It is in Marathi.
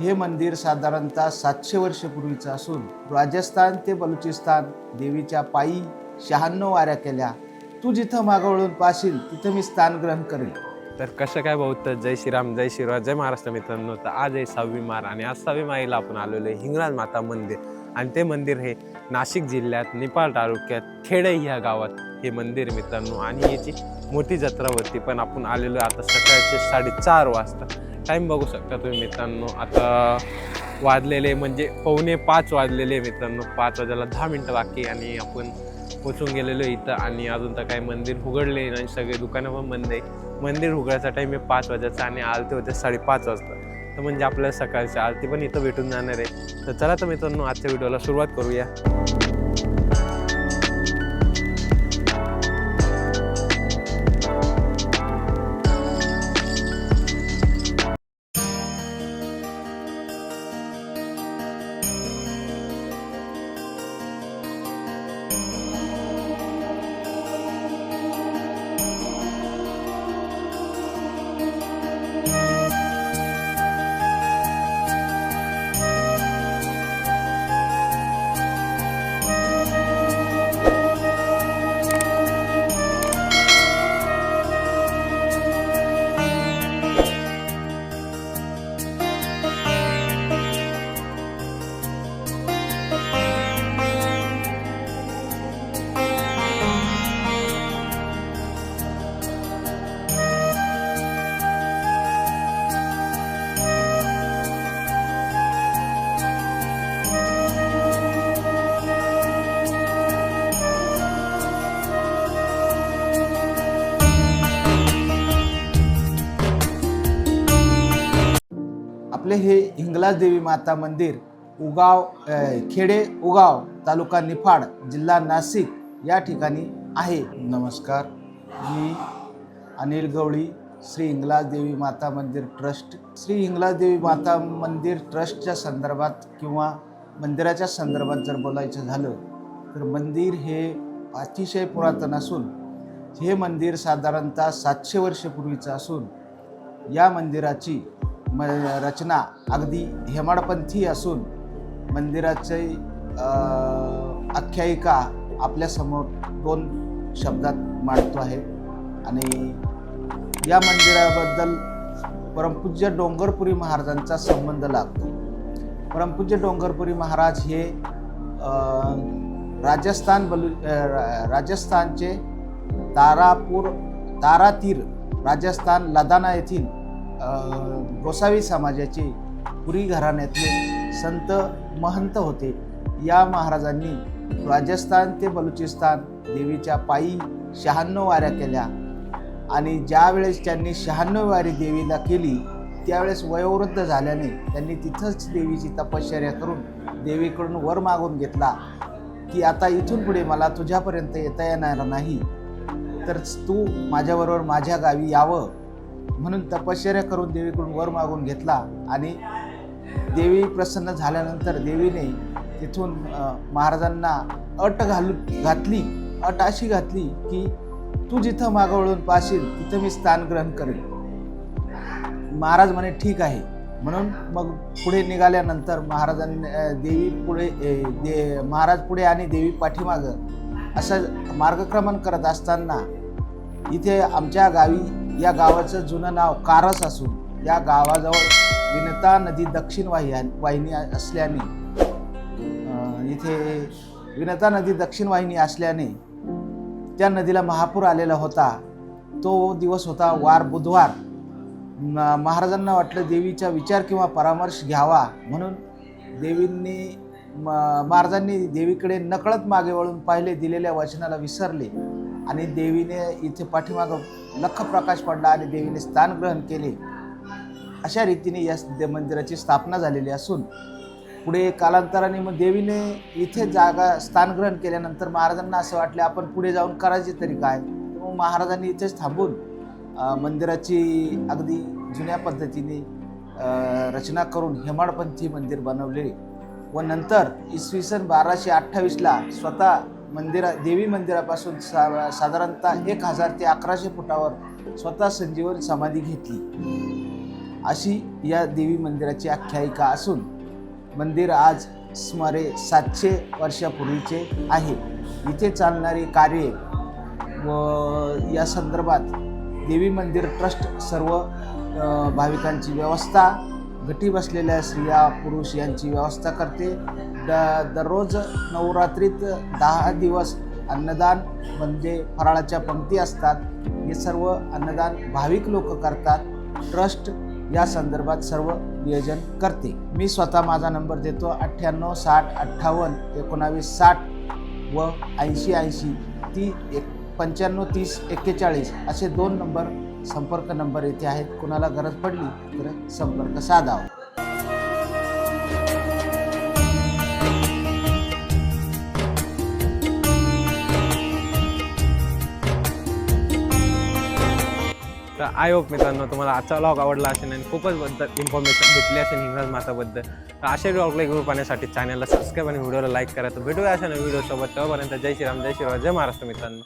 हे मंदिर साधारणतः सातशे वर्षपूर्वीचं असून राजस्थान ते बलुचिस्तान देवीच्या पायी शहाण्णव वाऱ्या केल्या. तू जिथं मागवळून पाशील तिथं मी स्थान ग्रहण करेल. तर कसं काय भाऊ जय श्रीराम जय श्रीराम जय महाराष्ट्र मित्रांनो. तर आज आहे सहावी मार आणि आज सहावी माईला आपण आलेलो आहे हिंगराज माता मंदिर. आणि ते मंदिर हे नाशिक जिल्ह्यात निपाळ तालुक्यात खेडे ह्या गावात हे मंदिर मित्रांनो. आणि याची मोठी जत्रा होती पण आपण आलेलो आहे. आता सकाळचे साडेचार वाजता. टाईम बघू शकता तुम्ही मित्रांनो. आता वाजलेले म्हणजे पावणे पाच वाजलेले मित्रांनो. पाच वाजायला दहा मिनटं बाकी आणि आपण पोचून गेलेलो आहे इथं आणि अजून तर काही मंदिर उघडले नाही. सगळे दुकानं पण बंद आहे. मंदिर उघडायचा टाईम आहे पाच वाजायचा आणि आरती होते साडेपाच वाजता. तर म्हणजे आपल्याला सकाळची आरती पण इथं भेटून जाणार आहे. तर चला तर मित्रांनो आजच्या व्हिडिओला सुरुवात करूया. आपले हे हिंगलाज देवी माता मंदिर उगाव खेडे उगाव तालुका निफाड जिल्हा नाशिक या ठिकाणी आहे. नमस्कार. मी अनिल गवळी श्री हिंगलाज देवी माता मंदिर ट्रस्ट. श्री हिंगलाज देवी माता मंदिर ट्रस्टच्या संदर्भात किंवा मंदिराच्या संदर्भात जर बोलायचं झालं तर मंदिर हे अतिशय पुरातन असून हे मंदिर साधारणतः सातशे वर्षपूर्वीचं असून या मंदिराची म रचना अगदी हेमाडपंथी असून मंदिराचे आख्यायिका आपल्यासमोर दोन शब्दात मांडतो आहे. आणि या मंदिराबद्दल परमपूज्य डोंगरपुरी महाराजांचा संबंध लागतो. परमपूज्य डोंगरपुरी महाराज हे राजस्थान बलु रा- राजस्थानचे तारापूर तारातीर राजस्थान लदाना येथील गोसावी समाजाचे पुरी घराण्यातले संत महंत होते. या महाराजांनी राजस्थान ते बलुचिस्तान देवीच्या पायी शहाण्णव वाऱ्या केल्या. आणि ज्यावेळेस त्यांनी शहाण्णव वारी देवीला केली त्यावेळेस वयोवृद्ध झाल्याने त्यांनी तिथंच देवीची तपश्चर्या करून देवीकडून वर मागून घेतला की आता इथून पुढे मला तुझ्यापर्यंत येता येणार नाही. तर तू माझ्याबरोबर माझ्या गावी यावं. म्हणून तपश्चर्या करून देवीकडून वर मागून घेतला आणि देवी प्रसन्न झाल्यानंतर देवीने तिथून महाराजांना अट घालू घातली. अट अशी घातली की तू जिथं मागवळून पाशील तिथं मी स्थान ग्रहण करेल. महाराज म्हणे ठीक आहे. म्हणून मग पुढे निघाल्यानंतर महाराजांनी देवी पुढे दे महाराज पुढे आणि देवी पाठीमागं असं मार्गक्रमण करत असताना इथे आमच्या गावी या गावाचं जुनं नाव कारस असून या गावाजवळ विनता नदी दक्षिण वाहि वाहिनी असल्याने इथे विनता नदी दक्षिण वाहिनी असल्याने त्या नदीला महापूर आलेला होता. तो दिवस होता वार बुधवार. म- महाराजांना वाटलं देवीचा विचार किंवा परामर्श घ्यावा म्हणून देवींनी म महाराजांनी देवीकडे नकळत मागे वळून पाहिले दिलेल्या वचनाला विसरले. आणि देवीने इथे पाठीमागं लख प्रकाश पडला आणि देवीने स्थान ग्रहण केले. अशा रीतीने या दे- मंदिराची स्थापना झालेली असून पुढे कालांतराने मग देवीने इथे जागा स्थानग्रहण केल्यानंतर महाराजांना असं वाटले आपण पुढे जाऊन करायचे तरी काय? मग महाराजांनी इथेच थांबून मंदिराची अगदी जुन्या पद्धतीने रचना करून हेमाडपंथी मंदिर बनवले व नंतर इसवी सन बाराशे अठ्ठावीसला स्वतः मंदिरा देवी मंदिरापासून सा साधारणतः एक हजार ते अकराशे फुटावर स्वतः संजीवन समाधी घेतली. अशी या देवी मंदिराची आख्यायिका असून मंदिर आज सुमारे सातशे वर्षापूर्वीचे आहे. इथे चालणारी कार्ये व या संदर्भात देवी मंदिर ट्रस्ट सर्व भाविकांची व्यवस्था घटी बसलेल्या स्त्रिया पुरुष यांची व्यवस्था करते. द दररोज नवरात्रीत दहा दिवस अन्नदान म्हणजे फराळाच्या पंक्ती असतात. हे सर्व अन्नदान भाविक लोक करतात. ट्रस्ट या संदर्भात सर्व नियोजन करते. मी स्वतः माझा नंबर देतो अठ्ठ्याण्णव साठ अठ्ठावन्न एकोणावीस साठ व ऐंशी ऐंशी ती एक पंच्याण्णव तीस एक्केचाळीस असे दोन नंबर संपर्क नंबर येथे आहेत. कुणाला गरज पडली तर संपर्क साधावा तर आय होप मित्रांनो तुम्हाला आजचा व्लॉग आवडला असेल आणि खूपच बद्दल इन्फॉर्मेशन भेटली असेल हिंगज माताबद्दल तर असे व्लॉगला ग्रुप पाहण्यासाठी चॅनलला सबस्क्राईब आणि व्हिडिओला लाईक करा. तर भेटूया अशा व्हिडिओसोबत तेव्हापर्यंत जय श्रीराम जय श्रीराम जय महाराष्ट्र मित्रांनो.